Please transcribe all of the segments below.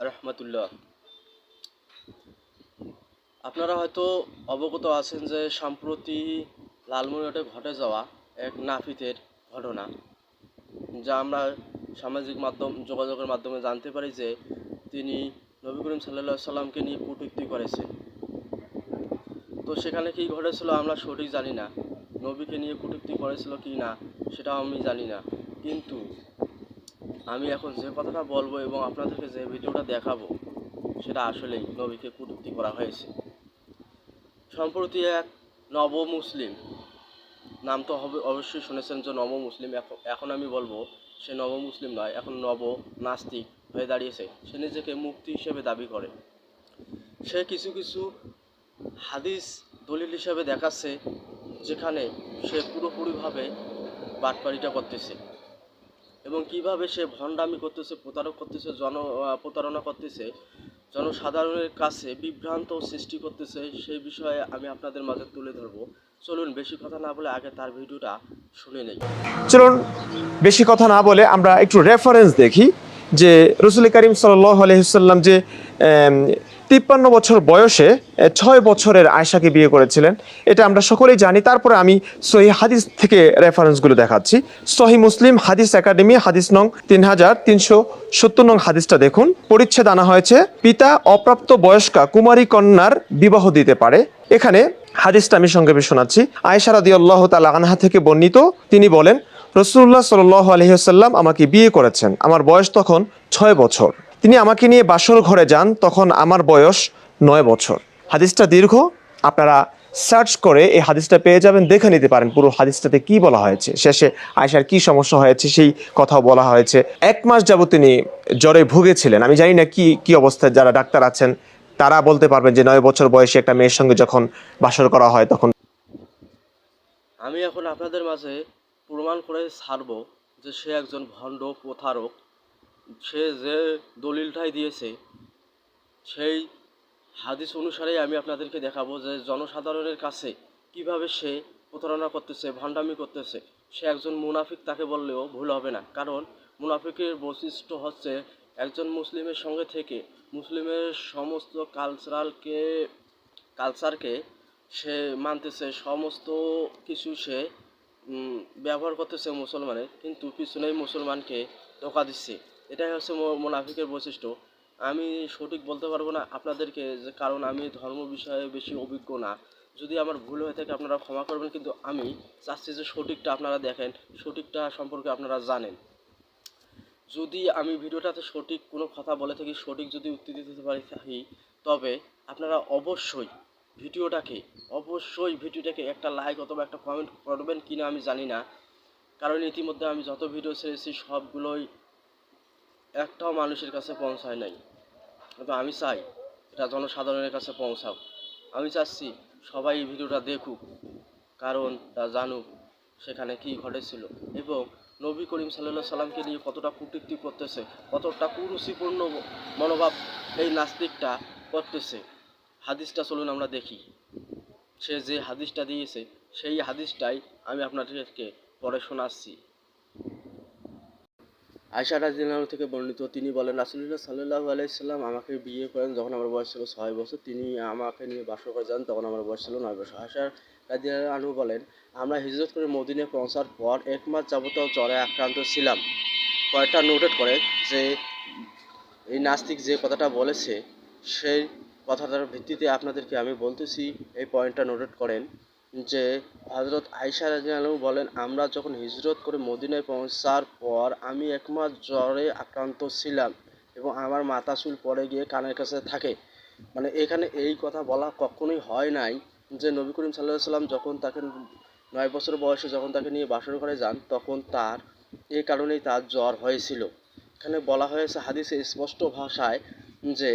রহমতুল্লাহ। আপনারা হয়তো অবগত আছেন যে সম্প্রতি লালমনিরহাটে ঘটে যাওয়া এক নাফিতের ঘটনা, যা আমরা সামাজিক মাধ্যম, যোগাযোগের মাধ্যমে জানতে পারি যে তিনি নবী করিম সাল্লা সাল্লামকে নিয়ে কটূক্তি করেছেন। তো সেখানে কী ঘটেছিল আমরা সঠিক জানি না, নবীকে নিয়ে কটূক্তি করেছিল কি না, সেটাও আমি জানি না। কিন্তু আমি এখন যে কথাটা বলব এবং আপনাদেরকে যে ভিডিওটা দেখাবো, সেটা আসলেই নবীকে কটূক্তি করা হয়েছে। সম্প্রতি এক নব মুসলিম নাম তো হবে, অবশ্যই শুনেছেন যে নব মুসলিম এখন আমি বলব, সে নব মুসলিম নয়, এখন নব নাস্তিক হয়ে দাঁড়িয়েছে। সে নিজেকে মুক্তি হিসেবে দাবি করে। সে কিছু কিছু হাদিস দলিল হিসেবে দেখাচ্ছে, যেখানে সে পুরোপুরিভাবে বাটপাড়িটা করতেছে। এবং কীভাবে সে ভণ্ডামি করতেছে, প্রতারক করতেছে, জন প্রতারণা করতেছে, জনসাধারণের কাছে বিভ্রান্ত সৃষ্টি করতেছে, সেই বিষয়ে আমি আপনাদের মাঝে তুলে ধরব। চলুন, বেশি কথা না বলে আগে তার ভিডিওটা শুনে নেই। চলুন, বেশি কথা না বলে আমরা একটু রেফারেন্স দেখি। যে রসুল করিম সাল্লাহ আলহিসাল্লাম যে তিপ্পান্ন বছর বয়সে ছয় বছরের আয়সাকে বিয়ে করেছিলেন। এটা আমরা সকলেই জানি। তারপরে আমি সহি হাদিস থেকে রেফারেন্সগুলো দেখাচ্ছি। সহি মুসলিম, হাদিস একাডেমি, হাদিস নং তিন হাজার তিনশো সত্তর নং হাদিসটা দেখুন। পরিচ্ছেদ আনা হয়েছে, পিতা অপ্রাপ্ত বয়স্কা কুমারী কন্যার বিবাহ দিতে পারে। এখানে হাদিসটা আমি সংক্ষেপে শোনাচ্ছি। আয়েশা রাদিয়াল্লাহু তাআলা আনহা থেকে বর্ণিত। তিনি বলেন রসুল্লাহ সাল আলহিহাল্লাম আমাকে বিয়ে করেছেন। আমার বয়স তখন ছয় বছর। তিনি আমাকে নিয়ে বাসর ঘরে যান, তখন আমার বয়স নয় বছর। হাদিসটা দীর্ঘ। আপনারা সার্চ করে এই হাদিসটা পেয়ে যাবেন, দেখে নিতে পারেন পুরো হাদিসটাতে কি বলা হয়েছে। শেষে আয়সার কি সমস্যা হয়েছে সেই কথাও বলা হয়েছে। এক মাস যাবত তিনি জ্বরে ভুগেছিলেন। আমি জানি না কি কি অবস্থায় যারা ডাক্তার আছেন, তারা বলতে পারবেন যে নয় বছর বয়সে একটা মেয়ের সঙ্গে যখন বাসর করা হয়, তখন আমি এখন আপনাদের মাঝে প্রমাণ করে ছাড়বো যে সে একজন ভণ্ড, প্রতারক। সে যে দলিলটাই দিয়েছে, সেই হাদিস অনুসারেই আমি আপনাদেরকে দেখাবো যে জনসাধারণের কাছে কীভাবে সে প্রতারণা করতেছে, ভণ্ডামি করতেছে। সে একজন মুনাফিক, তাকে বললেও ভুল হবে না। কারণ মুনাফিকের বৈশিষ্ট্য হচ্ছে একজন মুসলিমের সঙ্গে থেকে মুসলিমের সমস্ত কালচারালকে কালচারকে সে মানতেছে, সমস্ত কিছু সে ব্যবহার করতেছে মুসলমানের, কিন্তু পিছনেই মুসলমানকে ধোকা দিচ্ছে। এটাই হচ্ছে মোনাফিকের বৈশিষ্ট্য। আমি সঠিক বলতে পারব না আপনাদেরকে যে কারণ আমি ধর্ম বিষয়ে বেশি অভিজ্ঞ না। যদি আমার ভুল হয়ে থাকে আপনারা ক্ষমা করবেন, কিন্তু আমি চাচ্ছি যে সঠিকটা আপনারা দেখেন, সঠিকটা সম্পর্কে আপনারা জানেন। যদি আমি ভিডিওটাতে সঠিক কোনো কথা বলে থাকি, সঠিক যদি উত্তর দিতে পারি থাকি, তবে আপনারা অবশ্যই ভিডিওটাকে অবশ্যই ভিডিওটাকে একটা লাইক অথবা একটা কমেন্ট করবেন কিনা আমি জানি না। কারণ ইতিমধ্যে আমি যত ভিডিও ছেড়েছি, সবগুলোই একটাও মানুষের কাছে পৌঁছায় নাই। কিন্তু আমি চাই এটা জনসাধারণের কাছে পৌঁছাও। আমি চাচ্ছি সবাই এই ভিডিওটা দেখুক, কারণ তা জানুক সেখানে কি ঘটেছিল এবং নবী করিম সাল্লাহ সাল্লামকে নিয়ে কতটা কূটনীতি করতেছে, কতটা কুরুচিপূর্ণ মনোভাব এই নাস্তিকটা করতেছে। হাদিসটা চলুন আমরা দেখি। সে যে হাদিসটা দিয়েছে, সেই হাদিসটাই আমি আপনাদেরকে পরে শোনাচ্ছি। আয়সা রাজিনাল থেকে বর্ণিত, তিনি বলেন রাসুল্লাহ সাল্লাহ আলাইসাল্লাম আমাকে বিয়ে করেন যখন আমার বয়স ছিল ছয় বছর। তিনি আমাকে নিয়ে বাস করে যান তখন আমার বয়স ছিল নয় বছর। আয়সা রাজিনাল আনু বলেন, আমরা হিজরত করে মদিনে পৌঁছার পর এক মাস যাবত জ্বরে আক্রান্ত ছিলাম। কয়েকটা নোটেড করে যে, এই নাস্তিক যে কথাটা বলেছে সেই কথাটার ভিত্তিতে আপনাদেরকে আমি বলতেছি, এই পয়েন্টটা নোটেট করেন যে হজরত আয়সা রাজিয়ালু বলেন, আমরা যখন হিজরত করে মদিনায় পৌঁছার পর আমি এক মাস জ্বরে আক্রান্ত ছিলাম এবং আমার মাথা চুল পড়ে গিয়ে কানের কাছে থাকে। মানে এখানে এই কথা বলা কখনোই হয় নাই যে, নবী করিম সাল্লাহ সাল্লাম যখন তাকে নয় বছর বয়সে যখন তাকে নিয়ে বাসর ঘরে যান, তখন তার এ কারণেই তার জ্বর হয়েছিল। এখানে বলা হয়েছে হাদিসে স্পষ্ট ভাষায় যে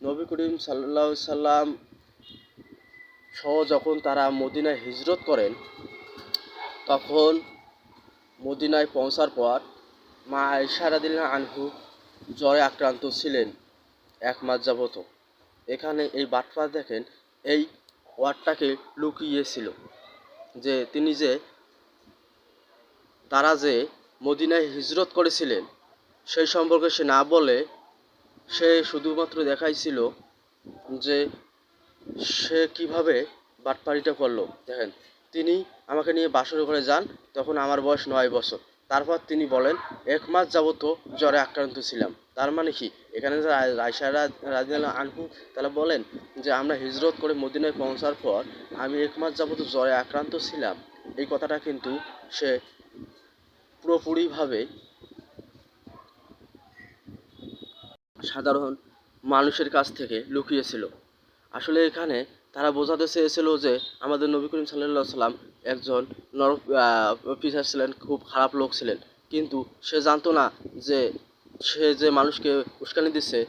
নবী করিম সাল্লাহ সাল্লাম সহ যখন তারা মদিনায় হিজরত করেন, তখন মদিনায় পৌঁছার পর মা ইশারাদিল্লা আনহু জ্বরে আক্রান্ত ছিলেন এক মাস যাবত এখানে এই বাটপা দেখেন, এই ওয়ার্ডটাকে লুকিয়েছিল যে তিনি যে, তারা যে মদিনায় হিজরত করেছিলেন, সেই সম্পর্কে সে না বলে সে শুধুমাত্র দেখাইছিল যে সে কীভাবে বাটপাড়িটা করল। দেখেন, তিনি আমাকে নিয়ে বাসর ঘরে যান, তখন আমার বয়স নয় বছর। তারপর তিনি বলেন, এক মাস যাবত জ্বরে আক্রান্ত ছিলাম। তার মানে কি? এখানে যে রায়সা রাজিয়াল আনহু, তারা বলেন যে আমরা হিজরত করে মদিনায় পৌঁছার পর আমি এক মাস যাবত জ্বরে আক্রান্ত ছিলাম। এই কথাটা কিন্তু সে পুরোপুরিভাবে সাধারণ মানুষের কাছ থেকে লুকিয়েছিল। আসলে এখানে তারা বোঝাতে চেয়েছিল যে আমাদের নবী করিম সাল্লাহ সাল্লাম একজন নর পিসার ছিলেন, খুব খারাপ লোক ছিলেন। কিন্তু সে জানতো না যে সে যে মানুষকে উস্কানি দিচ্ছে